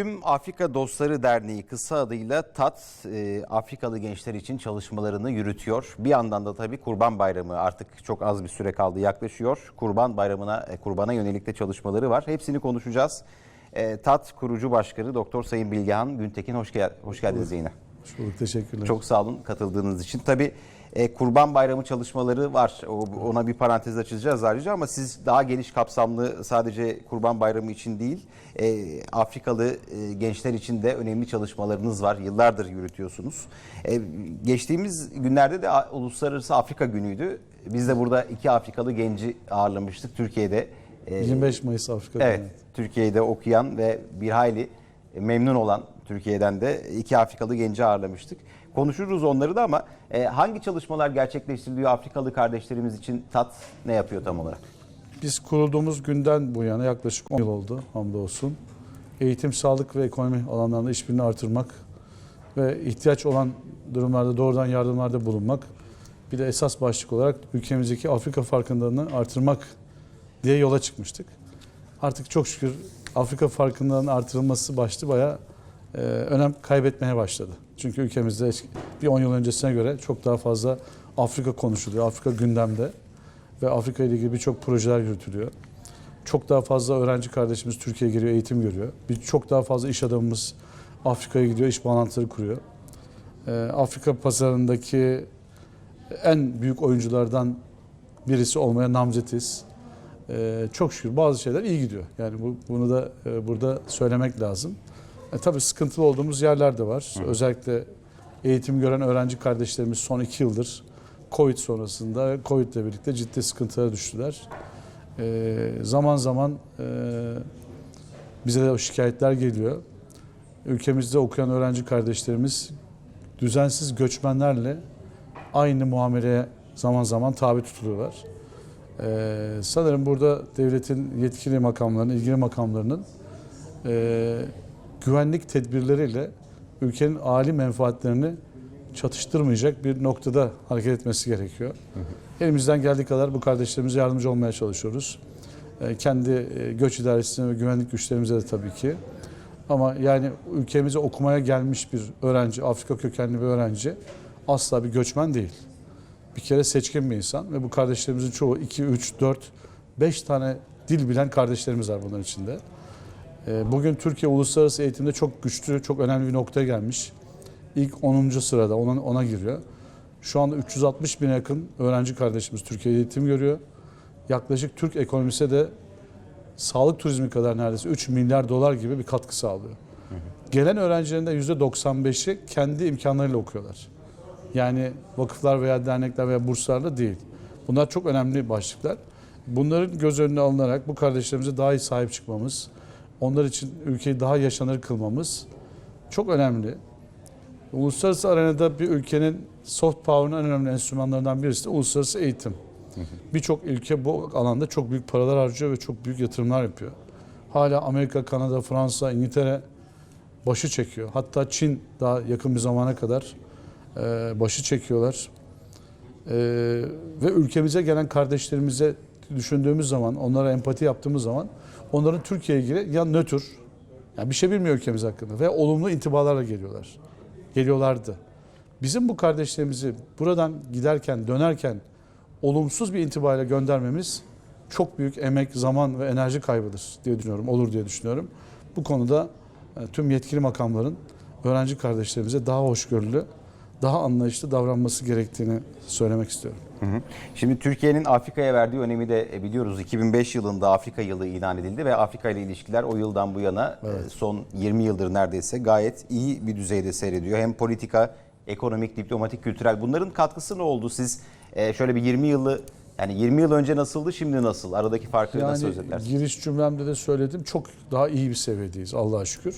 Tüm Afrika Dostları Derneği kısa adıyla TAT, e, Afrikalı gençler için çalışmalarını yürütüyor. Bir yandan da tabii Kurban Bayramı artık çok az bir süre kaldı yaklaşıyor. Kurban Bayramı'na, e, kurbana yönelik de çalışmaları var. Hepsini konuşacağız. E, TAT kurucu başkanı Doktor Sayın Bilgehan Güntekin hoş, gel hoş geldiniz yine. Hoş bulduk, teşekkürler. Çok sağ olun katıldığınız için. Tabii e, Kurban Bayramı çalışmaları var. O, ona bir parantez açacağız ayrıca ama siz daha geniş kapsamlı sadece Kurban Bayramı için değil, e, Afrikalı e, gençler için de önemli çalışmalarınız var. Yıllardır yürütüyorsunuz. E, geçtiğimiz günlerde de Uluslararası Afrika Günü'ydü. Biz de burada iki Afrikalı genci ağırlamıştık Türkiye'de. E, 25 Mayıs Afrika Evet, Günü. Türkiye'de okuyan ve bir hayli memnun olan Türkiye'den de iki Afrikalı genci ağırlamıştık. Konuşuruz onları da ama e, hangi çalışmalar gerçekleştiriliyor Afrikalı kardeşlerimiz için TAT ne yapıyor tam olarak? Biz kurulduğumuz günden bu yana yaklaşık 10 yıl oldu hamdolsun. Eğitim, sağlık ve ekonomi alanlarında işbirliğini artırmak ve ihtiyaç olan durumlarda doğrudan yardımlarda bulunmak. Bir de esas başlık olarak ülkemizdeki Afrika farkındalığını artırmak diye yola çıkmıştık. Artık çok şükür Afrika farkındalığının artırılması başlı bayağı e, önem kaybetmeye başladı. Çünkü ülkemizde bir 10 yıl öncesine göre çok daha fazla Afrika konuşuluyor. Afrika gündemde ve Afrika ile ilgili birçok projeler yürütülüyor. Çok daha fazla öğrenci kardeşimiz Türkiye'ye geliyor, eğitim görüyor. Bir çok daha fazla iş adamımız Afrika'ya gidiyor, iş bağlantıları kuruyor. Ee, Afrika pazarındaki en büyük oyunculardan birisi olmaya namzetiz. Ee, çok şükür bazı şeyler iyi gidiyor. Yani bu, bunu da e, burada söylemek lazım. E, tabii sıkıntılı olduğumuz yerler de var. Özellikle eğitim gören öğrenci kardeşlerimiz son iki yıldır Covid sonrasında Covid ile birlikte ciddi sıkıntılara düştüler. Ee, zaman zaman e, bize de o şikayetler geliyor. Ülkemizde okuyan öğrenci kardeşlerimiz düzensiz göçmenlerle aynı muameleye zaman zaman tabi tutuluyorlar. Ee, sanırım burada devletin yetkili makamlarının, ilgili makamlarının e, güvenlik tedbirleriyle ülkenin âli menfaatlerini çatıştırmayacak bir noktada hareket etmesi gerekiyor. Elimizden geldiği kadar bu kardeşlerimize yardımcı olmaya çalışıyoruz. Ee, kendi e, göç idaresine ve güvenlik güçlerimize de tabii ki. Ama yani ülkemize okumaya gelmiş bir öğrenci, Afrika kökenli bir öğrenci asla bir göçmen değil. Bir kere seçkin bir insan ve bu kardeşlerimizin çoğu 2, 3, 4, 5 tane dil bilen kardeşlerimiz var bunların içinde. Ee, Bugün Türkiye uluslararası eğitimde çok güçlü, çok önemli bir noktaya gelmiş. İlk 10. sırada ona, ona giriyor. Şu anda 360 bine yakın öğrenci kardeşimiz Türkiye'de eğitim görüyor. Yaklaşık Türk ekonomisine de sağlık turizmi kadar neredeyse 3 milyar dolar gibi bir katkı sağlıyor. Gelen öğrencilerin de %95'i kendi imkanlarıyla okuyorlar. Yani vakıflar veya dernekler veya burslarla değil. Bunlar çok önemli başlıklar. Bunların göz önüne alınarak bu kardeşlerimize daha iyi sahip çıkmamız, onlar için ülkeyi daha yaşanır kılmamız çok önemli. Uluslararası arenada bir ülkenin soft power'ın en önemli enstrümanlarından birisi de uluslararası eğitim. Birçok ülke bu alanda çok büyük paralar harcıyor ve çok büyük yatırımlar yapıyor. Hala Amerika, Kanada, Fransa, İngiltere başı çekiyor. Hatta Çin daha yakın bir zamana kadar e, başı çekiyorlar. E, ve ülkemize gelen kardeşlerimize düşündüğümüz zaman, onlara empati yaptığımız zaman onların Türkiye'ye ilgili ya nötr, yani bir şey bilmiyor ülkemiz hakkında ve olumlu intibalarla geliyorlar. Geliyorlardı. Bizim bu kardeşlerimizi buradan giderken, dönerken olumsuz bir intibayla göndermemiz çok büyük emek, zaman ve enerji kaybıdır diye düşünüyorum, olur diye düşünüyorum. Bu konuda e, tüm yetkili makamların öğrenci kardeşlerimize daha hoşgörülü, daha anlayışlı davranması gerektiğini söylemek istiyorum. Hı hı. Şimdi Türkiye'nin Afrika'ya verdiği önemi de e, biliyoruz. 2005 yılında Afrika yılı ilan edildi ve Afrika ile ilişkiler o yıldan bu yana e, son 20 yıldır neredeyse gayet iyi bir düzeyde seyrediyor. Hem politika, ekonomik, diplomatik, kültürel bunların katkısı ne oldu? Siz e, şöyle bir 20 yılı yani 20 yıl önce nasıldı, şimdi nasıl? Aradaki farkı nasıl Yani özetlersiniz? giriş cümlemde de söyledim. Çok daha iyi bir seviyedeyiz Allah'a şükür.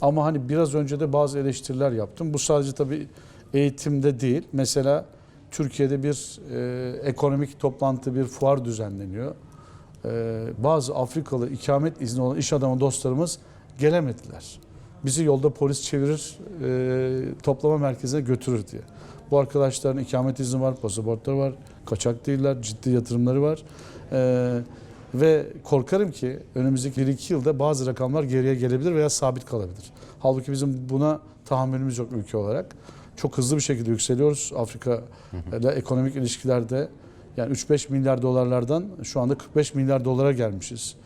Ama hani biraz önce de bazı eleştiriler yaptım. Bu sadece tabii eğitimde değil. Mesela Türkiye'de bir e, ekonomik toplantı, bir fuar düzenleniyor. E, bazı Afrikalı ikamet izni olan iş adamı dostlarımız gelemediler. Bizi yolda polis çevirir, e, toplama merkezine götürür diye. Bu arkadaşların ikamet izni var, pasaportları var, kaçak değiller, ciddi yatırımları var. E, Ve korkarım ki önümüzdeki 1-2 yılda bazı rakamlar geriye gelebilir veya sabit kalabilir. Halbuki bizim buna tahammülümüz yok ülke olarak. Çok hızlı bir şekilde yükseliyoruz. Afrika ile ekonomik ilişkilerde yani 3-5 milyar dolarlardan şu anda 45 milyar dolara gelmişiz.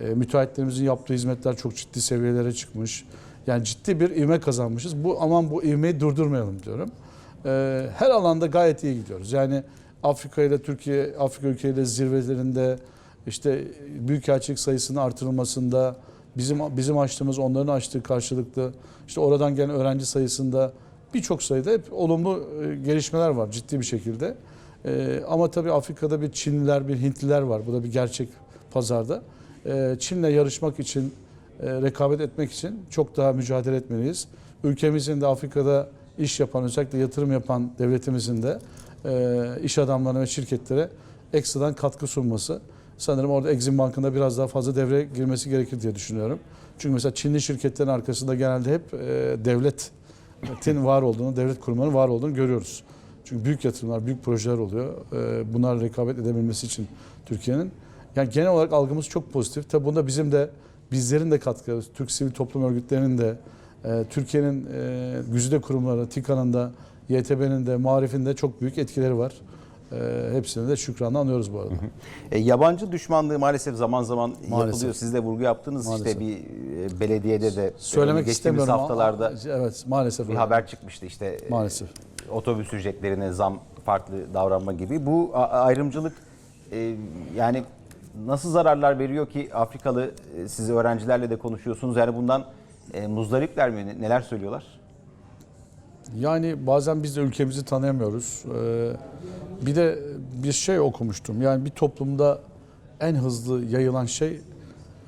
E, müteahhitlerimizin yaptığı hizmetler çok ciddi seviyelere çıkmış. Yani ciddi bir ivme kazanmışız. Bu aman bu ivmeyi durdurmayalım diyorum. E, her alanda gayet iyi gidiyoruz. Yani Afrika ile Türkiye, Afrika ülkeleri zirvelerinde işte büyükelçilik sayısının artırılmasında bizim bizim açtığımız onların açtığı karşılıklı işte oradan gelen öğrenci sayısında birçok sayıda hep olumlu e, gelişmeler var ciddi bir şekilde. E, ama tabii Afrika'da bir Çinliler, bir Hintliler var. Bu da bir gerçek pazarda. E, Çin'le yarışmak için, rekabet etmek için çok daha mücadele etmeliyiz. Ülkemizin de Afrika'da iş yapan, özellikle yatırım yapan devletimizin de iş adamlarına ve şirketlere ekstradan katkı sunması. Sanırım orada Exim Bank'ın da biraz daha fazla devreye girmesi gerekir diye düşünüyorum. Çünkü mesela Çinli şirketlerin arkasında genelde hep e, devletin var olduğunu, devlet kurumlarının var olduğunu görüyoruz. Çünkü büyük yatırımlar, büyük projeler oluyor. E, bunlar rekabet edebilmesi için Türkiye'nin. Yani genel olarak algımız çok pozitif. Tabi bunda bizim de, bizlerin de katkıları, Türk sivil toplum örgütlerinin de, e, Türkiye'nin e, güzide kurumları, TİKA'nın da, YTB'nin de, Marif'in de çok büyük etkileri var. E, hepsine de şükranla anıyoruz bu arada. E, yabancı düşmanlığı maalesef zaman zaman Maalesef. yapılıyor. Siz de vurgu yaptınız Maalesef. işte bir e, belediyede de Söylemek geçtiğimiz istemiyorum haftalarda ama evet maalesef bir öyle. haber çıkmıştı işte e, Maalesef. otobüs ücretlerine zam farklı davranma gibi. Bu ayrımcılık e, yani nasıl zararlar veriyor ki Afrikalı e, siz öğrencilerle de konuşuyorsunuz. Yani bundan e, muzdaripler mi? Neler söylüyorlar? Yani bazen biz de ülkemizi tanıyamıyoruz. Ee, bir de bir şey okumuştum. Yani bir toplumda en hızlı yayılan şey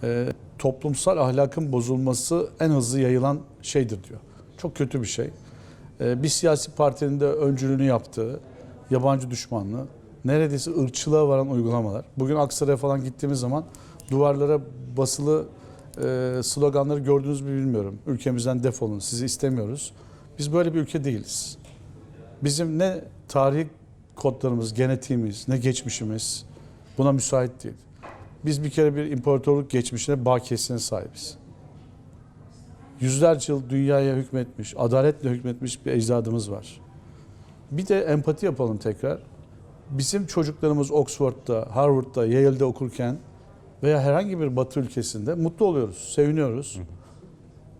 e, toplumsal ahlakın bozulması en hızlı yayılan şeydir diyor. Çok kötü bir şey. Ee, bir siyasi partinin de öncülüğünü yaptığı yabancı düşmanlığı, neredeyse ırkçılığa varan uygulamalar. Bugün Aksaray'a falan gittiğimiz zaman duvarlara basılı e, sloganları gördünüz mü bilmiyorum. Ülkemizden defolun, sizi istemiyoruz. Biz böyle bir ülke değiliz. Bizim ne tarih kodlarımız, genetiğimiz, ne geçmişimiz buna müsait değil. Biz bir kere bir imparatorluk geçmişine bakiyesine sahibiz. Yüzlerce yıl dünyaya hükmetmiş, adaletle hükmetmiş bir ecdadımız var. Bir de empati yapalım tekrar. Bizim çocuklarımız Oxford'da, Harvard'da, Yale'de okurken veya herhangi bir batı ülkesinde mutlu oluyoruz, seviniyoruz.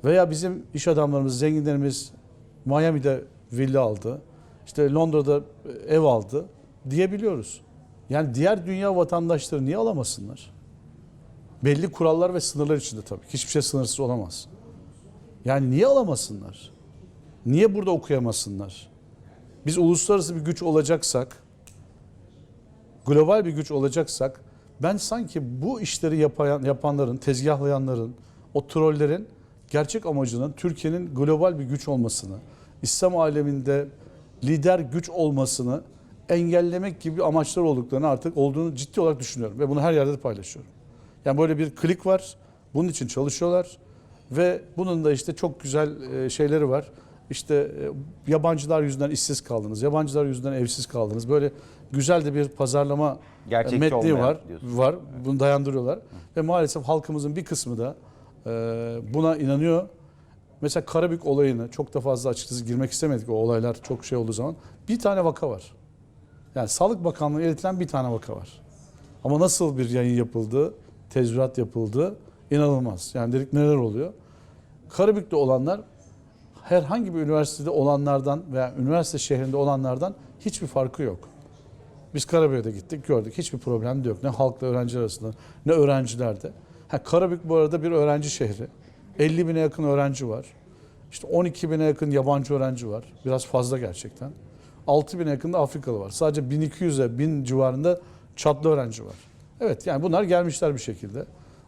Veya bizim iş adamlarımız, zenginlerimiz Miami'de villa aldı, işte Londra'da ev aldı diyebiliyoruz. Yani diğer dünya vatandaşları niye alamasınlar? Belli kurallar ve sınırlar içinde tabii. Hiçbir şey sınırsız olamaz. Yani niye alamasınlar? Niye burada okuyamasınlar? Biz uluslararası bir güç olacaksak, global bir güç olacaksak ben sanki bu işleri yapan, yapanların, tezgahlayanların, o trollerin gerçek amacının Türkiye'nin global bir güç olmasını, İslam aleminde lider güç olmasını engellemek gibi amaçlar olduklarını artık olduğunu ciddi olarak düşünüyorum ve bunu her yerde de paylaşıyorum. Yani böyle bir klik var. Bunun için çalışıyorlar ve bunun da işte çok güzel e, şeyleri var. İşte e, yabancılar yüzünden işsiz kaldınız, yabancılar yüzünden evsiz kaldınız. Böyle güzel de bir pazarlama e, Gerçekçi metni var. diyorsun. Var. Bunu dayandırıyorlar. Ve maalesef halkımızın bir kısmı da buna inanıyor. Mesela Karabük olayını çok da fazla açıkçası girmek istemedik o olaylar çok şey olduğu zaman. Bir tane vaka var. Yani Sağlık Bakanlığı'na iletilen bir tane vaka var. Ama nasıl bir yayın yapıldı, tezvirat yapıldı inanılmaz. Yani dedik neler oluyor? Karabük'te olanlar herhangi bir üniversitede olanlardan veya üniversite şehrinde olanlardan hiçbir farkı yok. Biz Karabük'e gittik gördük hiçbir problem de yok. Ne halkla öğrenciler arasında ne öğrencilerde. Ha, Karabük bu arada bir öğrenci şehri. 50 bine yakın öğrenci var. İşte 12 bine yakın yabancı öğrenci var. Biraz fazla gerçekten. 6 bine yakın da Afrikalı var. Sadece 1200'e 1000 civarında Çatlı öğrenci var. Evet yani bunlar gelmişler bir şekilde.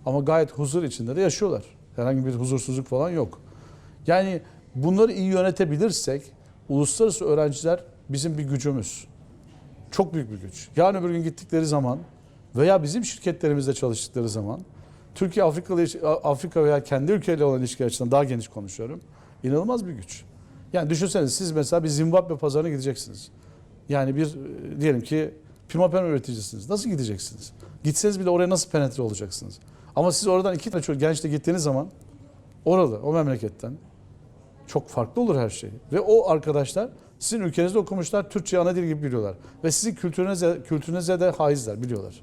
Ama gayet huzur içinde de yaşıyorlar. Herhangi bir huzursuzluk falan yok. Yani bunları iyi yönetebilirsek uluslararası öğrenciler bizim bir gücümüz. Çok büyük bir güç. Yarın öbür gün gittikleri zaman veya bizim şirketlerimizde çalıştıkları zaman Türkiye Afrika Afrika veya kendi ülkeyle olan ilişki açısından daha geniş konuşuyorum. İnanılmaz bir güç. Yani düşünseniz siz mesela bir Zimbabwe pazarına gideceksiniz. Yani bir e, diyelim ki pimapen üreticisiniz. Nasıl gideceksiniz? Gitseniz bile oraya nasıl penetre olacaksınız? Ama siz oradan iki tane çocuk gençle gittiğiniz zaman orada, o memleketten çok farklı olur her şey. Ve o arkadaşlar sizin ülkenizde okumuşlar, Türkçe ana dil gibi biliyorlar. Ve sizin kültürünüze, kültürünüze de haizler, biliyorlar.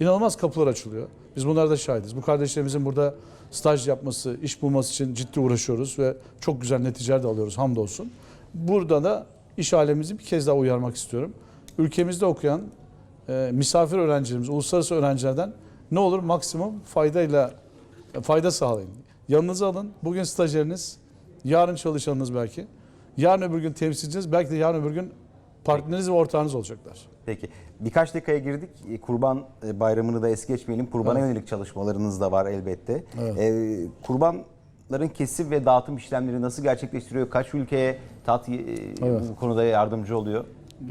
İnanılmaz kapılar açılıyor. Biz bunlara da şahidiz. Bu kardeşlerimizin burada staj yapması, iş bulması için ciddi uğraşıyoruz ve çok güzel neticeler de alıyoruz hamdolsun. Burada da iş alemimizi bir kez daha uyarmak istiyorum. Ülkemizde okuyan e, misafir öğrencilerimiz, uluslararası öğrencilerden ne olur maksimum faydayla e, fayda sağlayın. Yanınıza alın. Bugün stajyeriniz, yarın çalışanınız belki. Yarın öbür gün temsilciniz, belki de yarın öbür gün partneriniz ve ortağınız olacaklar. Peki birkaç dakikaya girdik. E, Kurban e, bayramını da es geçmeyelim. Kurbana yönelik çalışmalarınız da var elbette. E, kurbanların kesim ve dağıtım işlemleri nasıl gerçekleştiriyor? Kaç ülkeye tat e, bu konuda yardımcı oluyor?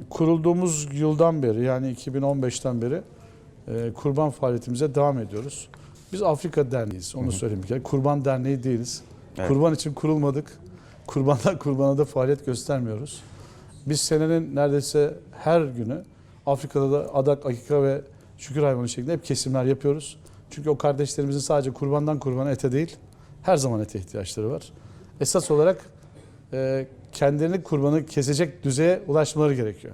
Kurulduğumuz yıldan beri yani 2015'ten beri e, kurban faaliyetimize devam ediyoruz. Biz Afrika Derneği'yiz onu söyleyeyim bir kere. Kurban Derneği değiliz. Evet. Kurban için kurulmadık. Kurbandan kurbana da faaliyet göstermiyoruz. Biz senenin neredeyse her günü Afrika'da da adak, akika ve şükür hayvanı şeklinde hep kesimler yapıyoruz. Çünkü o kardeşlerimizin sadece kurbandan kurbana ete değil, her zaman ete ihtiyaçları var. Esas olarak e, kendilerini kurbanı kesecek düzeye ulaşmaları gerekiyor.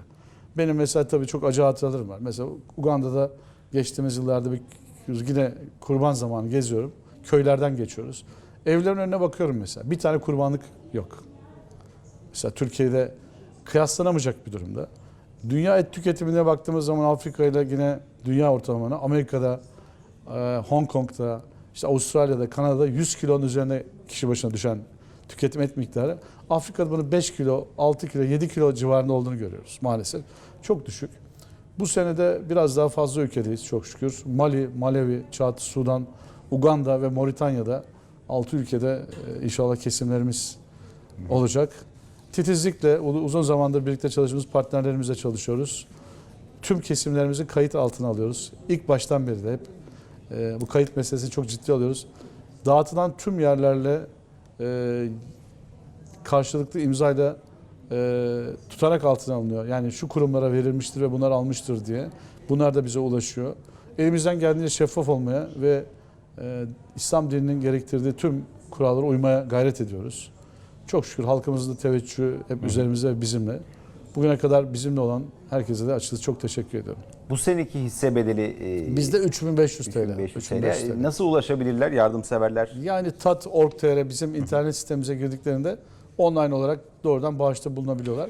Benim mesela tabii çok acı hatıralarım var. Mesela Uganda'da geçtiğimiz yıllarda bir yine kurban zamanı geziyorum. Köylerden geçiyoruz. Evlerin önüne bakıyorum mesela. Bir tane kurbanlık yok. Mesela Türkiye'de kıyaslanamayacak bir durumda. Dünya et tüketimine baktığımız zaman Afrika ile yine dünya ortalamanı Amerika'da, e, Hong Kong'da, işte Avustralya'da, Kanada'da 100 kilonun üzerine kişi başına düşen tüketim et miktarı. Afrika'da bunu 5 kilo, 6 kilo, 7 kilo civarında olduğunu görüyoruz maalesef. Çok düşük. Bu senede biraz daha fazla ülkedeyiz çok şükür. Mali, Malevi, Çad, Sudan, Uganda ve Moritanya'da 6 ülkede e, inşallah kesimlerimiz olacak. Titizlikle uzun zamandır birlikte çalıştığımız partnerlerimizle çalışıyoruz. Tüm kesimlerimizi kayıt altına alıyoruz. İlk baştan beri de hep e, bu kayıt meselesini çok ciddi alıyoruz. Dağıtılan tüm yerlerle e, karşılıklı imzayla e, tutanak altına alınıyor. Yani şu kurumlara verilmiştir ve bunlar almıştır diye. Bunlar da bize ulaşıyor. Elimizden geldiğince şeffaf olmaya ve e, İslam dininin gerektirdiği tüm kurallara uymaya gayret ediyoruz. Çok şükür halkımızın da teveccühü hep üzerimizde ve bizimle. Bugüne kadar bizimle olan herkese de açıkçası çok teşekkür ediyorum. Bu seneki hisse bedeli e, Bizde 3500 TL. 3500 TL. 3500 TL. Nasıl ulaşabilirler yardımseverler? Yani tat.org.tr bizim internet sistemimize girdiklerinde online olarak doğrudan bağışta bulunabiliyorlar.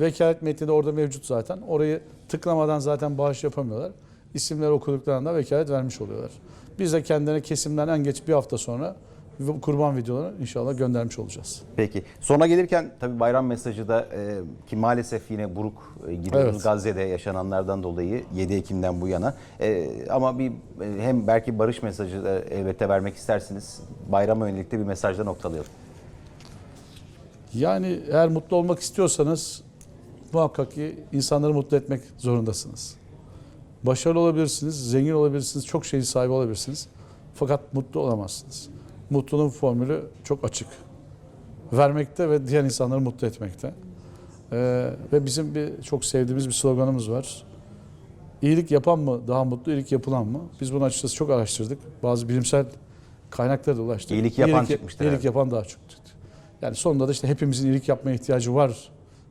Vekalet metni de orada mevcut zaten. Orayı tıklamadan zaten bağış yapamıyorlar. İsimleri okuduklarında vekalet vermiş oluyorlar. Biz de kendilerine kesimden en geç bir hafta sonra kurban videolarını inşallah göndermiş olacağız. Peki. Sona gelirken tabii bayram mesajı da e, ki maalesef yine buruk e, gidiyoruz Evet. Gazze'de yaşananlardan dolayı 7 Ekim'den bu yana. E, ama bir e, hem belki barış mesajı da elbette vermek istersiniz. Bayrama yönelik de bir mesajla noktalayalım. Yani eğer mutlu olmak istiyorsanız muhakkak ki insanları mutlu etmek zorundasınız. Başarılı olabilirsiniz, zengin olabilirsiniz, çok şeyin sahibi olabilirsiniz. Fakat mutlu olamazsınız. Mutluluğun formülü çok açık. Vermekte ve diğer insanları mutlu etmekte. Ee, ve bizim bir çok sevdiğimiz bir sloganımız var. İyilik yapan mı daha mutlu, iyilik yapılan mı? Biz bunu açıkçası çok araştırdık. Bazı bilimsel kaynaklara da ulaştık. İyilik yapan İyilik- çıkmıştır İyilik herhalde. yapan daha çok çıktı. Yani sonunda da işte hepimizin iyilik yapmaya ihtiyacı var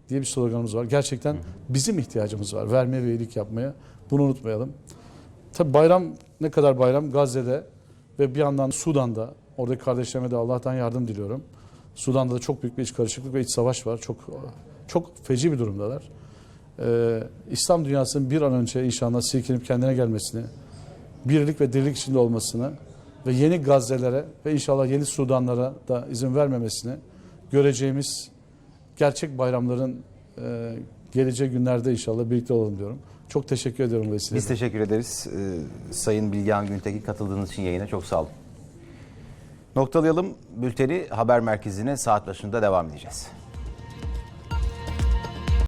diye bir sloganımız var. Gerçekten bizim ihtiyacımız var vermeye ve iyilik yapmaya. Bunu unutmayalım. Tabi bayram ne kadar bayram Gazze'de ve bir yandan Sudan'da oradaki kardeşlerime de Allah'tan yardım diliyorum. Sudan'da da çok büyük bir iç karışıklık ve iç savaş var. Çok çok feci bir durumdalar. Ee, İslam dünyasının bir an önce inşallah silkinip kendine gelmesini, birlik ve dirlik içinde olmasını ve yeni Gazze'lere ve inşallah yeni Sudanlara da izin vermemesini göreceğimiz gerçek bayramların e, geleceği günlerde inşallah birlikte olalım diyorum. Çok teşekkür ediyorum vesileyle. Biz teşekkür ederiz. Ee, Sayın Bilgehan Güntekin katıldığınız için yayına çok sağ olun. Noktalayalım. Bülteni haber merkezine saat başında devam edeceğiz.